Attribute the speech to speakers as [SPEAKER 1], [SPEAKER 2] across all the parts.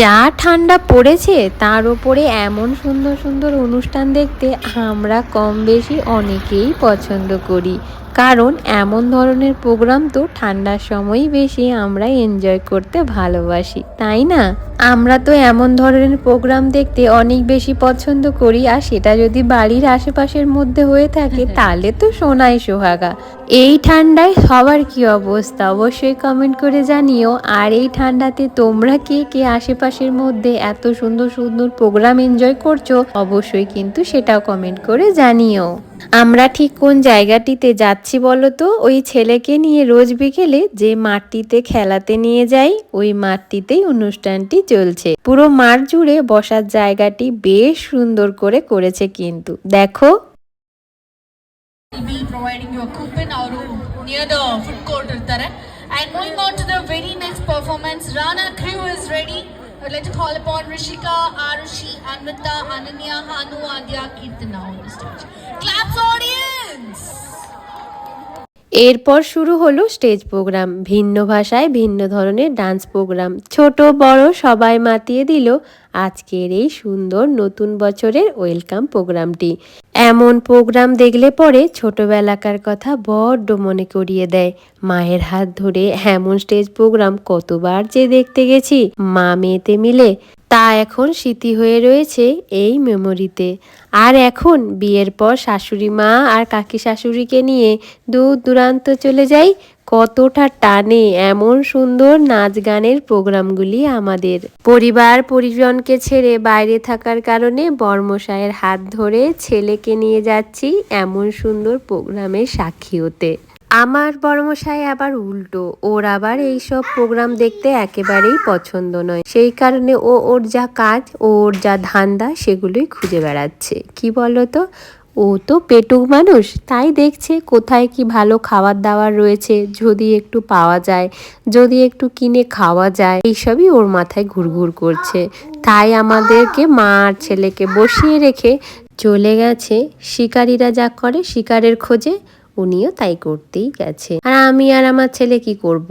[SPEAKER 1] যা ঠান্ডা পড়েছে, তার ওপরে এমন সুন্দর সুন্দর অনুষ্ঠান দেখতে আমরা কম বেশি অনেকেই পছন্দ করি। কারণ এমন ধরনের প্রোগ্রাম তো ঠান্ডার সময়ই বেশি আমরা এনজয় করতে ভালোবাসি তাই না? আমরা তো এমন ধরনের প্রোগ্রাম দেখতে অনেক বেশি পছন্দ করি আর সেটা যদি বাড়ির আশেপাশের মধ্যে হয়ে থাকে তাহলে তো সোনাই সোহাগা। এই ঠান্ডায় সবার কি অবস্থা? অবশ্যই কমেন্ট করে জানিও। আর এই ঠান্ডাতে তোমরা কে কে আশেপাশের মধ্যে এত সুন্দর সুন্দর প্রোগ্রাম এনজয় করছ? অবশ্যই কিন্তু সেটাও কমেন্ট করে জানিও। আমরা ঠিক কোন জায়গাটিতে যাচ্ছি বলো তো ওই ছেলেকে নিয়ে রোজ বিকেলে যে মাঠটিতে খেলাতে নিয়ে যাই ওই মাঠটিতেই অনুষ্ঠানটি চলছে। পুরো মাঠ জুড়ে বসার জায়গাটি বেশ সুন্দর করে করেছে কিন্তু। দেখো।
[SPEAKER 2] And on to the very next performance, Rana crew is ready. I'd like to call upon Rishika, Arushi, Anvita, Ananya, Hanu, Adya, Kirtana on the stage. Claps audience!
[SPEAKER 1] এরপর শুরু হলো স্টেজ প্রোগ্রাম। ভিন্ন ভাষায় ভিন্ন ধরনের ডান্স প্রোগ্রাম। ছোট, বড় সবাই মাতিয়ে দিল আজকের এই সুন্দর নতুন বছরের ওয়েলকাম প্রোগ্রামটি। এমন প্রোগ্রাম দেখলে পরে ছোটবেলাকার কথা বড্ড মনে করিয়ে দেয়। মায়ের হাত ধরে এমন স্টেজ প্রোগ্রাম কতবার যে দেখতে গেছি, মা মেয়েতে মিলে তা এখন স্মৃতি হয়ে রয়েছে এই মেমোরিতে। আর এখন বিয়ের পর শাশুড়ি মা আর কাকি শাশুড়িকে নিয়ে দূর দূরান্ত চলে যাই কতটা টানে এমন সুন্দর নাচ গানের প্রোগ্রামগুলি আমাদের। পরিবার পরিজনকে ছেড়ে বাইরে থাকার কারণে বর্মশায়ের হাত ধরে ছেলেকে নিয়ে যাচ্ছি এমন সুন্দর প্রোগ্রামের সাক্ষী হতে। আমার বড়মশাই আবার উল্টো। ওর আবার এইসব প্রোগ্রাম দেখতে একেবারেই পছন্দ নয়। সেই কারণে ও ওর যা কাজ, ও ওর যা ধান্দা, সেগুলোই খুঁজে বেড়াচ্ছে। কি বলতো? ও তো পেটুক মানুষ, তাই দেখছে কোথায় কি ভালো খাবার দাবার রয়েছে, যদি একটু পাওয়া যায়, যদি একটু কিনে খাওয়া যায়। এইসবই ওর মাথায় ঘুরঘুর করছে। তাই আমাদেরকে মা আর ছেলেকে বসিয়ে রেখে চলে গেছে। শিকারীরা যা করে শিকারের খোঁজে উনিও তাই করতেই গেছে। আর আমি আর আমার ছেলে কি করব।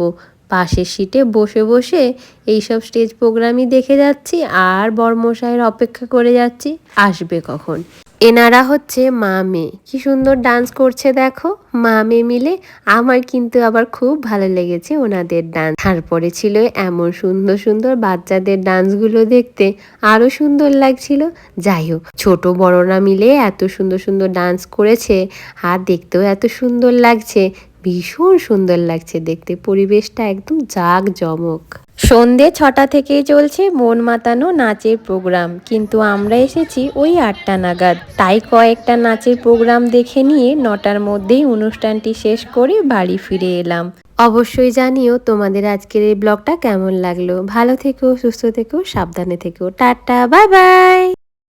[SPEAKER 1] পাশের সিটে বসে বসে এইসব স্টেজ প্রোগ্রামই দেখে যাচ্ছি আর বর্মশাইয়ের অপেক্ষা করে যাচ্ছি। আসবে কখন? এনারা হচ্ছে মা মেয়ে। কি সুন্দর ডান্স করছে দেখো। মা মেয়ে মিলে আমার কিন্তু আবার খুব ভালো লেগেছে ওনাদের ডান্স তারপরে ছিল এমন সুন্দর সুন্দর বাচ্চাদের ডান্সগুলো দেখতে আরও সুন্দর লাগছিল। যাই হোক, ছোট বড়রা মিলে এত সুন্দর সুন্দর ডান্স করেছে আর দেখতেও এত সুন্দর লাগছে। ভীষণ সুন্দর লাগছে দেখতে। পরিবেশটা একদম জাগ জমক সন্ধে ছটা থেকেই চলছে মন মাতানো নাচের প্রোগ্রাম, কিন্তু আমরা এসেছি ওই আটটা নাগাদ। তাই কয়েকটা নাচের প্রোগ্রাম দেখে নিয়ে নটার মধ্যেই অনুষ্ঠানটি শেষ করে বাড়ি ফিরে এলাম। অবশ্যই জানিও তোমাদের আজকের এই ব্লগটা কেমন লাগল। ভালো থেকো, সুস্থ থেকো, সাবধানে থেকো। Tata, bye bye!